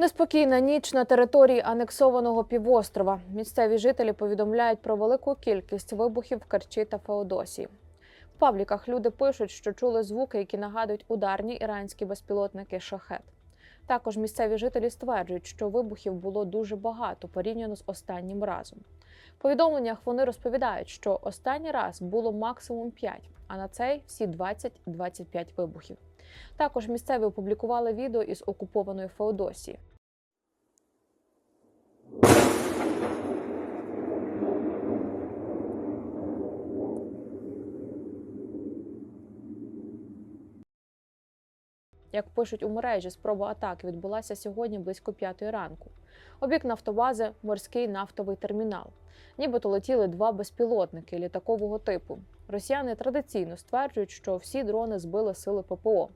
Неспокійна ніч на території анексованого півострова. Місцеві жителі повідомляють про велику кількість вибухів в Керчі та Феодосії. В пабліках люди пишуть, що чули звуки, які нагадують ударні іранські безпілотники шахет. Також місцеві жителі стверджують, що вибухів було дуже багато порівняно з останнім разом. В повідомленнях вони розповідають, що останній раз було максимум 5, а на цей всі 20-25 вибухів. Також місцеві опублікували відео із окупованої Феодосії. Як пишуть у мережі, спроба атаки відбулася сьогодні близько п'ятої ранку. Обік нафтобази морський нафтовий термінал. Нібито летіли два безпілотники літакового типу. Росіяни традиційно стверджують, що всі дрони збили сили ППО.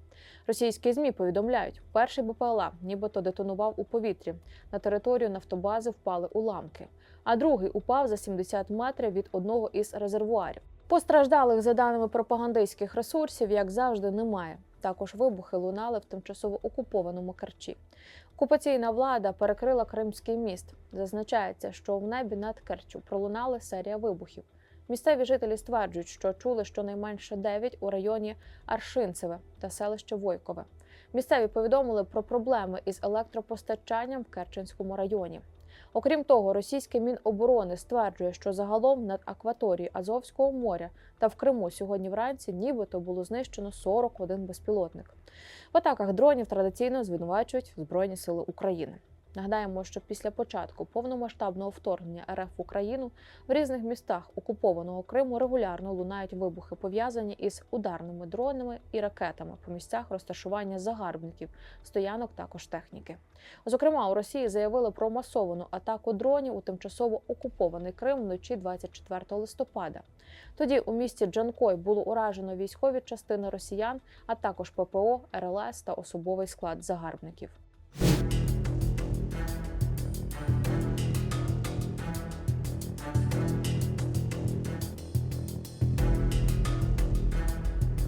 Російські змі повідомляють, перший БПЛА нібито детонував у повітрі. На територію нафтобази впали уламки, а другий упав за 70 метрів від одного із резервуарів. Постраждалих, за даними пропагандистських ресурсів, як завжди, немає. Також вибухи лунали в тимчасово окупованому Керчі. Окупаційна влада перекрила Кримський міст. Зазначається, що в небі над Керчю пролунала серія вибухів. Місцеві жителі стверджують, що чули щонайменше 9 у районі Аршинцеве та селище Войкове. Місцеві повідомили про проблеми із електропостачанням в Керченському районі. Окрім того, російське міноборони стверджує, що загалом над акваторією Азовського моря та в Криму сьогодні вранці нібито було знищено 41 безпілотник. В атаках дронів традиційно звинувачують Збройні Сили України. Нагадаємо, що після початку повномасштабного вторгнення РФ в Україну в різних містах окупованого Криму регулярно лунають вибухи, пов'язані із ударними дронами і ракетами по місцях розташування загарбників, стоянок також техніки. Зокрема, у Росії заявили про масовану атаку дронів у тимчасово окупований Крим вночі 24 листопада. Тоді у місті Джанкой було уражено військові частини росіян, а також ППО, РЛС та особовий склад загарбників.